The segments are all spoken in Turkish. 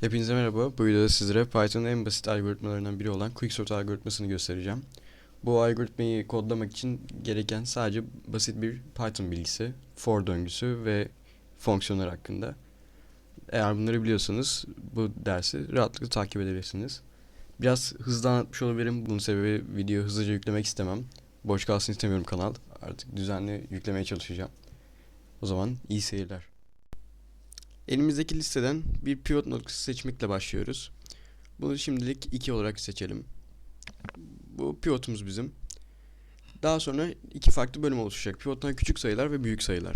Hepinize merhaba. Bu videoda sizlere Python'ın en basit algoritmalarından biri olan quicksort algoritmasını göstereceğim. Bu algoritmayı kodlamak için gereken sadece basit bir Python bilgisi, for döngüsü ve fonksiyonlar hakkında. Eğer bunları biliyorsanız bu dersi rahatlıkla takip edebilirsiniz. Biraz hızlı anlatmış olabilirim. Bunun sebebi video hızlıca yüklemek istemem. Boş kalsın istemiyorum kanal. Artık düzenli yüklemeye çalışacağım. O zaman iyi seyirler. Elimizdeki listeden bir pivot noktası seçmekle başlıyoruz. Bunu şimdilik 2 olarak seçelim. Bu pivotumuz bizim. Daha sonra iki farklı bölüm oluşacak. Pivottan küçük sayılar ve büyük sayılar.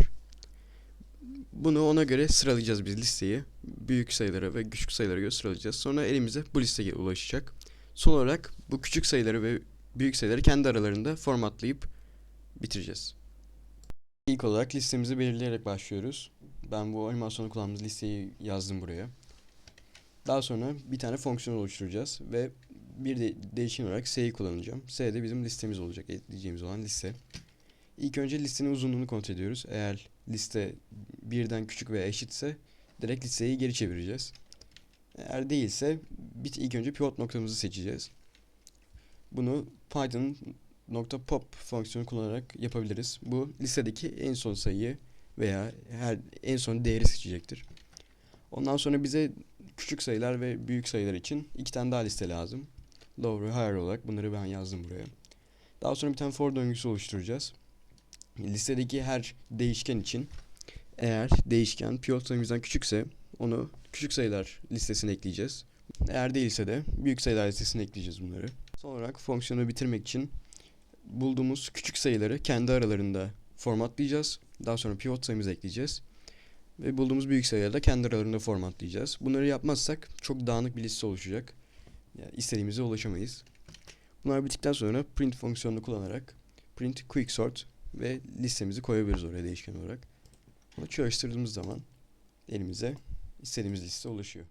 Bunu ona göre sıralayacağız biz listeyi. Büyük sayılara ve küçük sayılara göre sıralayacağız. Sonra elimize bu listeye ulaşacak. Son olarak bu küçük sayıları ve büyük sayıları kendi aralarında formatlayıp bitireceğiz. İlk olarak listemizi belirleyerek başlıyoruz. Ben bu animasyonu kullandığımız listeyi yazdım buraya. Daha sonra bir tane fonksiyon oluşturacağız ve bir de değişken olarak s'yi kullanacağım. S de bizim listemiz olacak, ekleyeceğimiz olan liste. İlk önce listenin uzunluğunu kontrol ediyoruz. Eğer liste birden küçük veya eşitse direkt listeyi geri çevireceğiz. Eğer değilse bit ilk önce pivot noktamızı seçeceğiz. Bunu Python nokta .pop fonksiyonu kullanarak yapabiliriz. Bu listedeki en son sayıyı veya her en son değeri seçecektir. Ondan sonra bize küçük sayılar ve büyük sayılar için iki tane daha liste lazım. Lower ve higher olarak bunları ben yazdım buraya. Daha sonra bir tane for döngüsü oluşturacağız. Listedeki her değişken için eğer değişken pivot sayımızdan küçükse onu küçük sayılar listesine ekleyeceğiz. Eğer değilse de büyük sayılar listesine ekleyeceğiz bunları. Son olarak fonksiyonu bitirmek için bulduğumuz küçük sayıları kendi aralarında formatlayacağız. Daha sonra pivot sayımızı ekleyeceğiz. Ve bulduğumuz büyük sayıları da kendi aralarında formatlayacağız. Bunları yapmazsak çok dağınık bir liste oluşacak. Yani istediğimize ulaşamayız. Bunlar bittikten sonra print fonksiyonunu kullanarak print quicksort ve listemizi koyabiliriz oraya değişken olarak. Bunu çalıştırdığımız zaman elimize istediğimiz liste ulaşıyor.